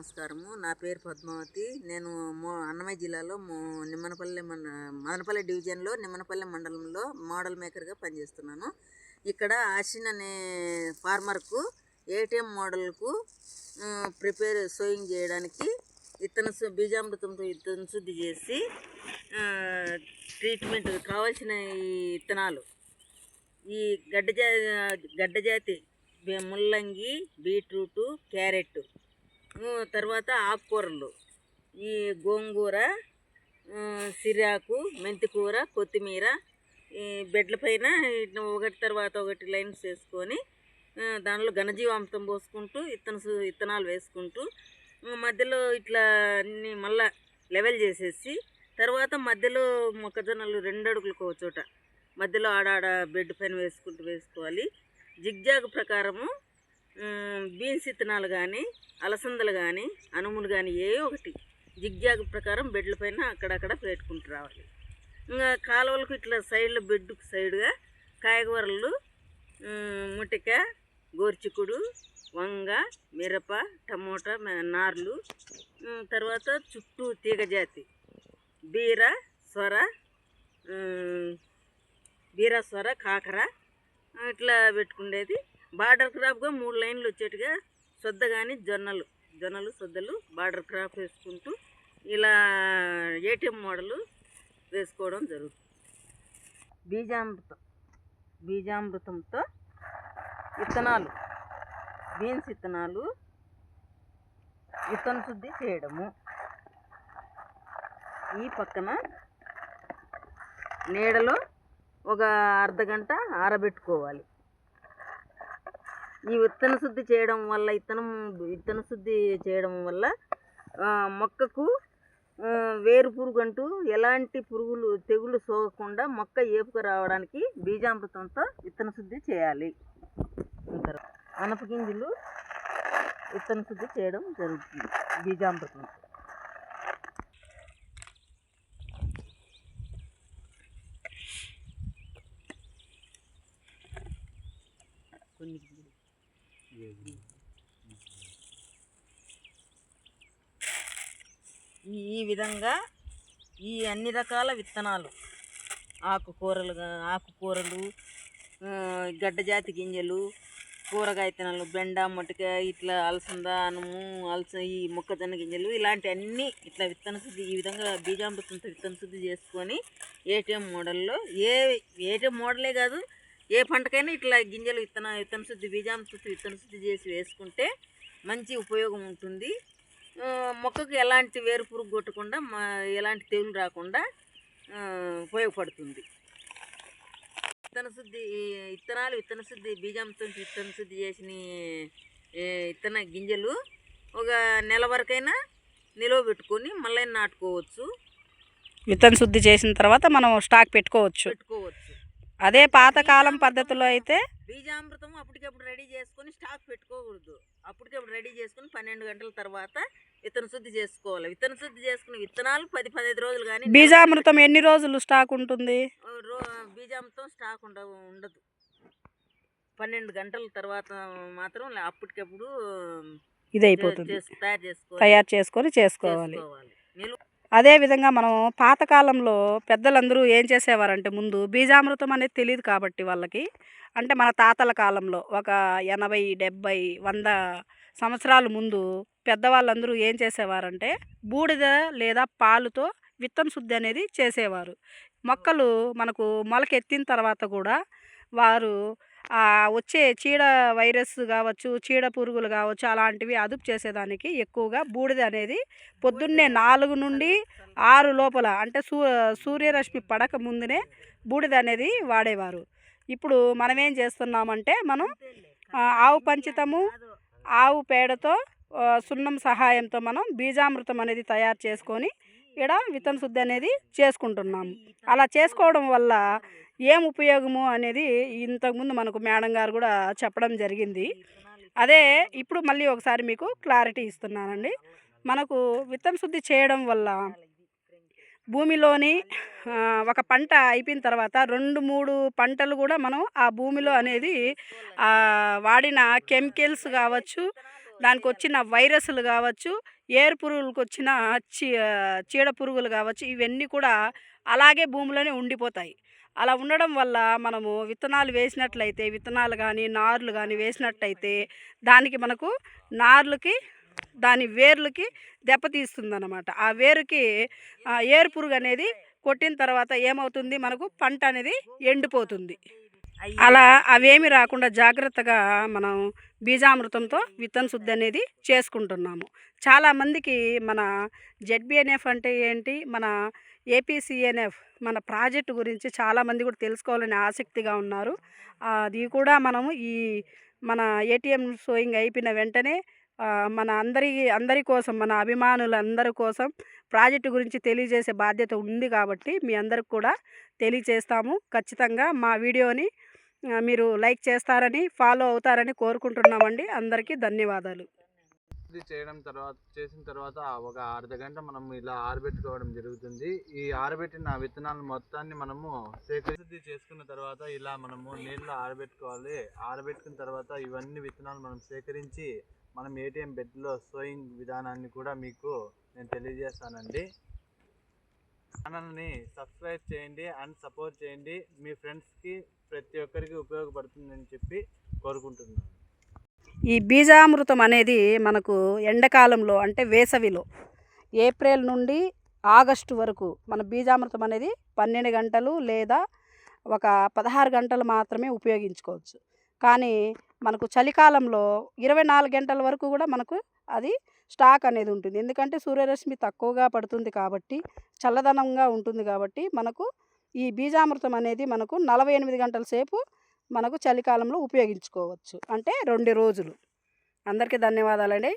నమస్కారము. నా పేరు పద్మావతి. నేను మో అన్నమయ్య జిల్లాలో మో నిమ్మనపల్లి మండ మదనపల్లి డివిజన్లో నిమ్మనపల్లి మండలంలో మోడల్ మేకర్గా పనిచేస్తున్నాను. ఇక్కడ ఆశిన్ అనే ఫార్మర్కు ఏటీఎం మోడల్కు ప్రిపేర్ సోయింగ్ చేయడానికి ఇతను బీజామృతంతో ఇతను శుద్ధి చేసి ట్రీట్మెంట్ కావాల్సిన ఈ ఇత్తనాలు. ఈ గడ్డ గడ్డజాతి గడ్డ జాతి ముల్లంగి బీట్రూటు క్యారెట్ తర్వాత ఆకుకూరలు. ఈ గోంగూర సిరాకు మెంతికూర కొత్తిమీర ఈ బెడ్ల పైన ఒకటి తర్వాత ఒకటి లైన్స్ వేసుకొని దానిలో ఘనజీవామృతం పోసుకుంటూ ఇత్తన సు- ఇత్తనాలు వేసుకుంటూ మధ్యలో ఇట్లా అన్ని మళ్ళా లెవెల్ చేసేసి తర్వాత మధ్యలో మొక్కజొన్నలు రెండు అడుగులకు ఒక చోట మధ్యలో ఆడాడ బెడ్ పైన వేసుకుంటూ వేసుకోవాలి. జిగ్జాగ్ ప్రకారము బీన్స్ ఇత్తనాలు కానీ అలసందలు కానీ అనుములు కానీ ఏ ఒకటి జిగ్జాగ్ ప్రకారం బెడ్ల పైన అక్కడక్కడ పెట్టుకుంటూ రావాలి. ఇంకా కాలువలకు ఇట్లా సైడ్లో బెడ్కు సైడ్గా కాయగూరలు ముటిక గోర్చికుడు వంగ మిరప టమోటా నార్లు తర్వాత చుట్టూ తీగజాతి బీర సొర బీర సొర కాకర ఇట్లా పెట్టుకునేది బార్డర్ క్రాప్గా మూడు లైన్లు వచ్చేట్టుగా సొద్ద కానీ జొన్నలు జొన్నలు సొద్దలు బార్డర్ క్రాప్ వేసుకుంటూ ఇలా ఏటీఎం మోడలు వేసుకోవడం జరుగుతుంది. బీజామృతం బీజామృతంతో విత్తనాలు బీన్స్ విత్తనాలు విత్తన శుద్ధి చేయడము. ఈ పక్కన నీడలో ఒక అర్ధ గంట ఆరబెట్టుకోవాలి. ఈ విత్తన శుద్ధి చేయడం వల్ల విత్తనం విత్తన శుద్ధి చేయడం వల్ల మొక్కకు వేరు పురుగు అంటూ ఎలాంటి పురుగులు తెగులు సోకకుండా మొక్క ఏపుక రావడానికి బీజామృతంతో విత్తన శుద్ధి చేయాలి. అనపగింజలు అనప గింజలు విత్తన శుద్ధి చేయడం జరుగుతుంది బీజామృతం. కొన్ని ఈ విధంగా ఈ అన్ని రకాల విత్తనాలు ఆకుకూరలు ఆకుకూరలు గడ్డజాతి గడ్డ జాతి గింజలు కూరగాయ విత్తనాలు బెండ మొటిక ఇట్లా అలసంద అనుము అలస ఈ మొక్కజొన్న గింజలు ఇలాంటి అన్ని ఇట్లా విత్తన శుద్ధి ఈ విధంగా బీజామృతంతో విత్తన శుద్ధి చేసుకొని ఏటీఎం మోడల్లో ఏ ఏటీఎం మోడలే కాదు ఏ పంటకైనా ఇట్లా గింజలు విత్తన విత్తన శుద్ధి బీజామృతం విత్తన శుద్ధి చేసి వేసుకుంటే మంచి ఉపయోగం ఉంటుంది. మొక్కకు ఎలాంటి వేరు పురుగు కొట్టకుండా ఎలాంటి తెగులు రాకుండా ఉపయోగపడుతుంది. విత్తన శుద్ధి విత్తనాలు విత్తన శుద్ధి బీజంతో విత్తన శుద్ధి చేసిన విత్తన గింజలు ఒక నెల వరకైనా నిల్వ పెట్టుకొని మళ్ళీ నాటుకోవచ్చు. విత్తన శుద్ధి చేసిన తర్వాత మనం స్టాక్ పెట్టుకోవచ్చు. పెట్టుకోవచ్చు. అదే పాతకాలం పద్ధతిలో అయితే బీజామృతం అప్పటికప్పుడు రెడీ చేసుకొని స్టాక్ పెట్టుకోకూడదు. అప్పటికప్పుడు రెడీ చేసుకొని పన్నెండు గంటల తర్వాత విత్తన శుద్ధి చేసుకోవాలి. విత్తన శుద్ధి చేసుకున్న విత్తనాలు పది పదహైదు రోజులు కానీ బీజామృతం ఎన్ని రోజులు స్టాక్ ఉంటుంది? బీజామృతం స్టాక్ ఉండ ఉండదు. పన్నెండు గంటల తర్వాత మాత్రం అప్పటికప్పుడు ఇది అయిపోతుంది చేసుకోవాలి తయారు చేసుకొని చేసుకోవాలి. అదేవిధంగా మనం పాతకాలంలో పెద్దలందరూ ఏం చేసేవారంటే ముందు బీజామృతం అనేది తెలియదు కాబట్టి వాళ్ళకి. అంటే మన తాతల కాలంలో ఒక ఎనభై డెబ్భై వంద సంవత్సరాల ముందు పెద్దవాళ్ళందరూ ఏం చేసేవారంటే బూడిద లేదా పాలుతో విత్తన శుద్ధి అనేది చేసేవారు. మొక్కలు మనకు మొలకెత్తిన తర్వాత కూడా వారు వచ్చే చీడ వైరస్ కావచ్చు చీడ పురుగులు కావచ్చు అలాంటివి అదుపు చేసేదానికి ఎక్కువగా బూడిద అనేది పొద్దున్నే నాలుగు నుండి ఆరు లోపల అంటే సూ సూర్యరశ్మి పడక ముందునే బూడిద అనేది వాడేవారు. ఇప్పుడు మనం ఏం చేస్తున్నామంటే మనం ఆవు పంచితము ఆవు పేడతో సున్నం సహాయంతో మనం బీజామృతం అనేది తయారు చేసుకొని ఇక్కడ విత్తన శుద్ధి అనేది చేసుకుంటున్నాము. అలా చేసుకోవడం వల్ల ఏం ఉపయోగము అనేది ఇంతకుముందు మనకు మేడం గారు కూడా చెప్పడం జరిగింది. అదే ఇప్పుడు మళ్ళీ ఒకసారి మీకు క్లారిటీ ఇస్తున్నానండి. మనకు విత్తన శుద్ధి చేయడం వల్ల భూమిలోని ఒక పంట అయిపోయిన తర్వాత రెండు మూడు పంటలు కూడా మనం ఆ భూమిలో అనేది వాడిన కెమికల్స్ కావచ్చు దానికి వచ్చిన వైరస్లు కావచ్చు ఏరు పురుగులకు వచ్చిన చీ చీడ పురుగులు కావచ్చు ఇవన్నీ కూడా అలాగే భూమిలోనే ఉండిపోతాయి. అలా ఉండడం వల్ల మనము విత్తనాలు వేసినట్లయితే విత్తనాలు కానీ నార్లు కానీ వేసినట్టయితే దానికి మనకు నార్లకి దాని వేర్లకి దెబ్బతీస్తుంది అనమాట ఆ వేరుకి ఏరు పురుగు అనేది కొట్టిన తర్వాత ఏమవుతుంది? మనకు పంట అనేది ఎండిపోతుంది. అలా అవేమి రాకుండా జాగ్రత్తగా మనం బీజామృతంతో విత్తన శుద్ధి అనేది చేసుకుంటున్నాము. చాలామందికి మన జెడ్బిఎన్ఎఫ్ అంటే ఏంటి? మన ఏపీసీఎన్ఎఫ్ మన ప్రాజెక్టు గురించి చాలామంది కూడా తెలుసుకోవాలని ఆసక్తిగా ఉన్నారు. అది కూడా మనము ఈ మన ఏటీఎం షోయింగ్ అయిపోయిన వెంటనే మన అందరి అందరి కోసం మన అభిమానులందరి కోసం ప్రాజెక్టు గురించి తెలియజేసే బాధ్యత ఉంది కాబట్టి మీ అందరికి కూడా తెలియజేస్తాము. ఖచ్చితంగా మా వీడియోని మీరు లైక్ చేస్తారని ఫాలో అవుతారని కోరుకుంటున్నామండి. అందరికీ ధన్యవాదాలు. ఇది చేయడం తర్వాత చేసిన తర్వాత ఒక అర్ధ గంట మనం ఇలా ఆరబెట్టుకోవడం జరుగుతుంది. ఈ ఆరబెట్టిన విత్తనాలు మొత్తాన్ని మనము సేకరించి చేసుకున్న తర్వాత ఇలా మనము నీళ్ళలో ఆరబెట్టుకోవాలి. ఆరబెట్టుకున్న తర్వాత ఇవన్నీ విత్తనాలు మనం సేకరించి మనం ఏటీఎం బెడ్లో సోయింగ్ విధానాన్ని కూడా మీకు నేను తెలియజేస్తానండి. ఛానల్ని సబ్స్క్రైబ్ చేయండి అండ్ సపోర్ట్ చేయండి. మీ ఫ్రెండ్స్కి ప్రతి ఒక్కరికి ఉపయోగపడుతుందని చెప్పి కోరుకుంటున్నాను. ఈ బీజామృతం అనేది మనకు ఎండాకాలంలో అంటే వేసవిలో ఏప్రిల్ నుండి ఆగస్టు వరకు మన బీజామృతం అనేది పన్నెండు గంటలు లేదా ఒక పదహారు గంటలు మాత్రమే ఉపయోగించుకోవచ్చు. కానీ మనకు చలికాలంలో ఇరవై నాలుగు గంటల వరకు కూడా మనకు అది స్టాక్ అనేది ఉంటుంది. ఎందుకంటే సూర్యరశ్మి తక్కువగా పడుతుంది కాబట్టి చల్లదనంగా ఉంటుంది కాబట్టి మనకు ఈ బీజామృతం అనేది మనకు నలభై ఎనిమిది గంటల సేపు మనకు చలికాలంలో ఉపయోగించుకోవచ్చు. అంటే రెండు రోజులు. అందరికీ ధన్యవాదాలండి.